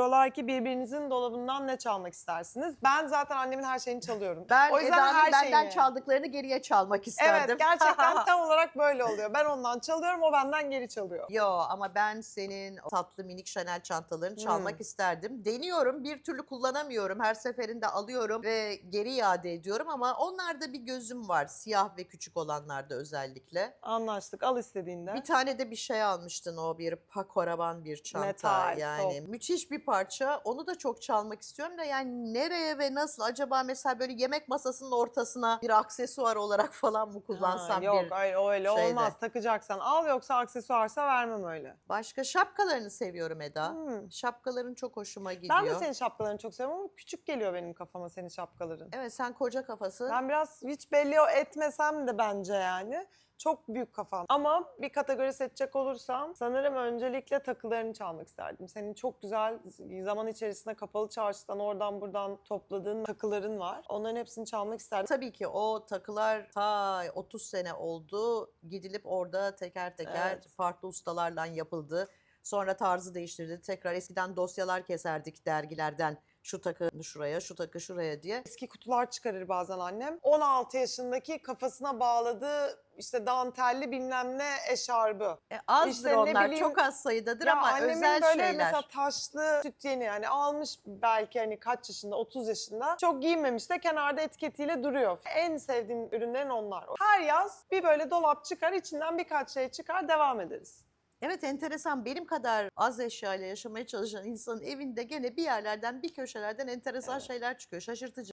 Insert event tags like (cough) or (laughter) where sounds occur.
Diyorlar ki birbirinizin dolabından ne çalmak istersiniz? Ben zaten annemin her şeyini çalıyorum. Ben o yüzden Eda'nın her benden şeyini. çaldıklarını geriye çalmak isterdim. Evet gerçekten (laughs) tam olarak böyle oluyor. Ben ondan çalıyorum o benden geri çalıyor. Yo ama ben senin o tatlı minik Chanel çantalarını çalmak Hmm. isterdim. Deniyorum bir türlü kullanamıyorum. Her seferinde alıyorum ve geri iade ediyorum ama onlarda bir gözüm var. Siyah ve küçük olanlarda özellikle. Anlaştık al istediğinde. Bir tane de bir şey almıştın o bir Paco Rabanne bir çanta Metal, yani. top. Müthiş bir parça. Onu da çok çalmak istiyorum da yani nereye ve nasıl acaba mesela böyle yemek masasının ortasına bir aksesuar olarak (laughs) falan mı kullansam Ha, yok bir öyle, öyle şeyde. olmaz. Takacaksan al yoksa aksesuarsa vermem öyle. Başka şapkalarını seviyorum Eda. Hmm. Şapkaların çok hoşuma gidiyor. Ben de senin şapkalarını çok seviyorum ama küçük geliyor benim kafama senin şapkaların. Evet sen koca kafası. Ben biraz hiç belli etmesem de bence yani. Çok büyük kafam. Ama bir kategori seçecek olursam sanırım öncelikle takılarını çalmak isterdim. Senin çok güzel zaman içerisinde kapalı çarşıdan oradan buradan topladığın takıların var. Onların hepsini çalmak isterdim. Tabii ki o takılar ta 30 sene oldu. Gidilip orada teker teker Evet. farklı ustalarla yapıldı. Sonra tarzı değiştirdi. Tekrar eskiden dosyalar keserdik dergilerden. Şu takı şuraya, şu takı şuraya diye. Eski kutular çıkarır bazen annem. 16 yaşındaki kafasına bağladığı işte dantelli bilmem ne eşarbı. E, azdır İşte onlar. bileyim- çok az sayıdadır Ya ama annemin özel böyle şeyler. mesela taşlı süt yeni yani almış belki hani kaç yaşında 30 yaşında çok giymemiş de kenarda etiketiyle duruyor. En sevdiğim ürünlerin onlar. Her yaz bir böyle dolap çıkar içinden birkaç şey çıkar devam ederiz. Evet enteresan benim kadar az eşyayla yaşamaya çalışan insanın evinde gene bir yerlerden bir köşelerden enteresan şeyler çıkıyor. Şaşırtıcı.